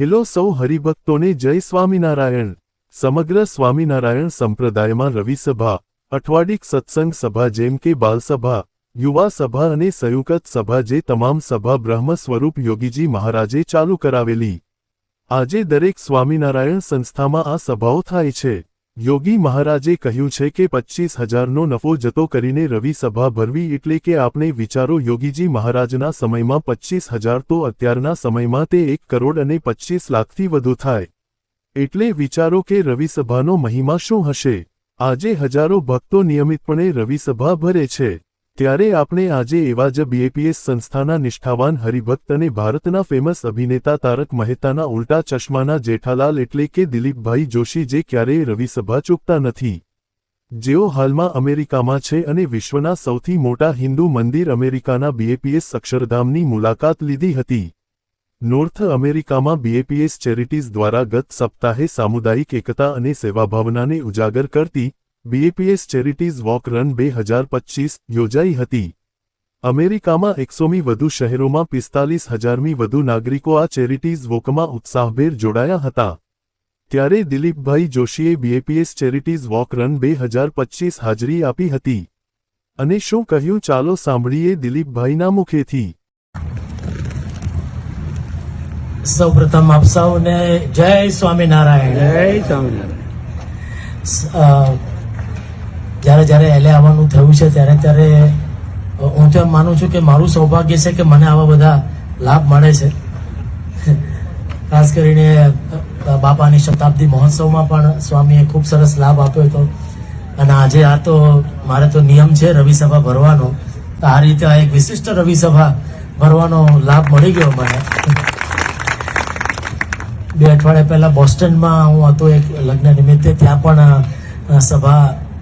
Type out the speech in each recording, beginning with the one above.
Hello સૌ હરિભક્તોને જય સ્વામિનારાયણ. સમગ્ર સ્વામિનારાયણ સંપ્રદાયમાં રવિસભા અઠવાડિક સત્સંગ સભા જેમ કે બાલસભા યુવા સભા અને સંયુક્ત સભા જે તમામ સભા બ્રહ્મ સ્વરૂપ યોગીજી મહારાજે ચાલુ કરાવેલી. આજે દરેક સ્વામિનારાયણ સંસ્થામાં આ સભાઓ થાય છે. યોગી મહારાજે કહ્યું છે કે પચ્ચીસ હજારનો નફો જતો કરીને રવિ સભા ભરવી એટલે કે આપણે વિચારો યોગીજી મહારાજના સમયમાં પચ્ચીસ હજાર તો અત્યારના સમયમાં તે એક કરોડ અને પચ્ચીસ લાખથી વધુ થાય. એટલે વિચારો કે રવિસભાનો મહિમા શું હશે? આજે હજારો ભક્તો નિયમિતપણે રવિસભા ભરે છે. ત્યારે આપણે આજે એવા જ બીએપીએસ સંસ્થાના નિષ્ઠાવાન હરિભક્ત અને ભારતના ફેમસ અભિનેતા તારક મહેતાના ઉલટા ચશ્માના જેઠાલાલ એટલે કે દિલીપભાઈ જોશી જે ક્યારેય રવિસભા ચૂકતા નથી. જેઓ હાલમાં અમેરિકામાં છે અને વિશ્વના સૌથી મોટા હિન્દુ મંદિર અમેરિકાના બીએપીએસ અક્ષરધામની મુલાકાત લીધી હતી. નોર્થ અમેરિકામાં બીએપીએસ ચેરિટીઝ દ્વારા ગત સપ્તાહે સામુદાયિક એકતા અને સેવાભાવનાને ઉજાગર કરતી બીએપીએસ ચેરિટીઝ વોક રન બે હજાર પચ્ચીસ યોજાઈ હતી. અમેરિકામાં એકસોમી વધુ શહેરોમાં પિસ્તાલીસ હજારમી વધુ નાગરિકો આ ચેરિટીઝ વોકમાં ઉત્સાહભેર જોડાયા હતા. ત્યારે દિલીપભાઈ જોશીએ બીએપીએસ ચેરિટીઝ વોક રન બે હજાર પચ્ચીસ હાજરી આપી હતી. અને શું કહ્યું ચાલો સાંભળીએ દિલીપભાઈના મુખેથી. સૌપ્રથમ આપ સૌને જય સ્વામિનારાયણ. જય સ્વામિનારાયણ. જ્યારે જ્યારે એલે આવવાનું થયું છે ત્યારે ત્યારે હું તો એમ માનું છું કે મારું સૌભાગ્ય છે કે મને આવા બધા લાભ મળે છે. ખાસ કરીને બાપાની શતાબ્દી મહોત્સવમાં પણ સ્વામીએ ખૂબ સરસ લાભ આપ્યો હતો. અને આજે આ તો મારે તો નિયમ છે રવિસભા ભરવાનો. તો આ રીતે આ એક વિશિષ્ટ રવિસભા ભરવાનો લાભ મળી ગયો મને. બે અઠવાડિયા પહેલા બોસ્ટનમાં હું હતો એક લગ્ન નિમિત્તે. ત્યાં પણ અ,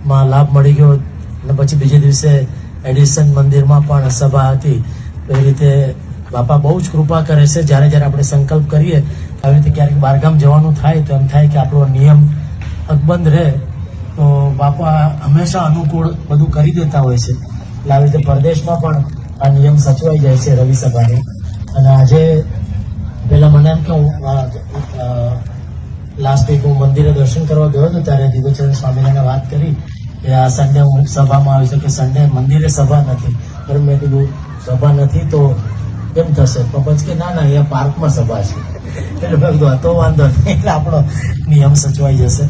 સભામાં લાભ મળી ગયો અને પછી બીજે દિવસે એડિસન મંદિરમાં પણ સભા હતી. એ રીતે બાપા બહુ જ કૃપા કરે છે. જ્યારે જ્યારે આપણે સંકલ્પ કરીએ, આવી રીતે ક્યારેક બહારગામ જવાનું થાય તો એમ થાય કે આપણો નિયમ અકબંધ રહે. તો બાપા હંમેશા અનુકૂળ બધું કરી દેતા હોય છે. એટલે આવી રીતે પરદેશમાં પણ આ નિયમ સચવાઈ જાય છે રવિ સભાની. અને આજે પેલા મને એમ કે લાસ્ટ વીક હું મંદિરે દર્શન કરવા ગયો હતો, ત્યારે દિગોચરણ સ્વામીને વાત કરી. કે આ સન્ડે હું સભામાં આવી કે સન્ડે મંદિરે સભા નથી. પણ મેં કીધું, સભા નથી તો કેમ થશે? તો પછી કે, ના ના, અહીંયા પાર્કમાં સભા છે. એટલે મેં કીધું તો વાંધો નહીં. એટલે આપણો નિયમ સચવાઈ જશે.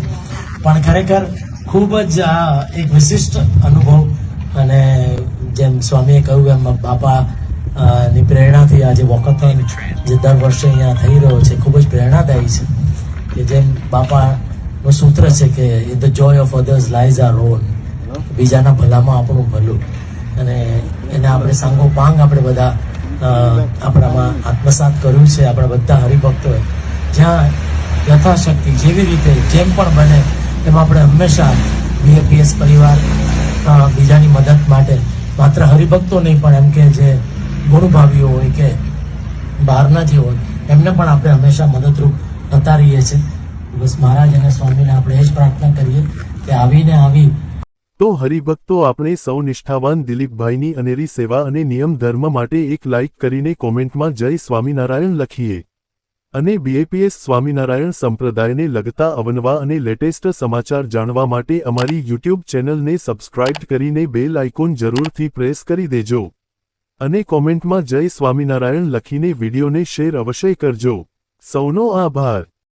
પણ ખરેખર ખૂબ જ આ એક વિશિષ્ટ અનુભવ અને જેમ સ્વામીએ કહ્યું એમ, બાપા ની પ્રેરણાથી આજે વોકથોન જે દર વર્ષે અહીંયા થઈ રહ્યો છે, ખૂબ જ પ્રેરણાદાયી છે. કે જેમ બાપાનું સૂત્ર છે કે the joy of others lies our own બીજાના ભલામાં આપણું ભલું અને એને આપણે સાંગો પાંગ આપણે બધા આપણામાં આત્મસાત કર્યું છે આપણા બધા હરિભક્તોએ જ્યાં યથાશક્તિ જેવી રીતે જેમ પણ બને એમ આપણે હંમેશા બીએપીએસ પરિવાર બીજાની મદદ માટે માત્ર હરિભક્તો નહીં પણ એમ કે જે ગુણભાવીઓ હોય કે બહારના જે હોય એમને પણ આપણે હંમેશા મદદરૂપ થતા રહીએ છીએ બસ મહારાજ અને સ્વામીને આપણે એ જ પ્રાર્થના કરીએ કે આવીને આવી તો હરિભક્તો, આપણે સૌ નિષ્ઠાવાન દિલીપભાઈની અનેરી સેવા અને નિયમ ધર્મ માટે એક લાઇક કરીને કોમેન્ટમાં જય સ્વામિનારાયણ લખીએ. અને બીએપીએસ સ્વામિનારાયણ સંપ્રદાયને લગતા અવનવા અને લેટેસ્ટ સમાચાર જાણવા માટે અમારી યુટ્યુબ ચેનલને સબસ્ક્રાઇબ કરીને બેલ આઇકોન જરૂરથી પ્રેસ કરી દેજો. અને કોમેન્ટમાં જય સ્વામિનારાયણ લખીને વિડીયોને શેર અવશ્ય કરજો. સૌનો આભાર.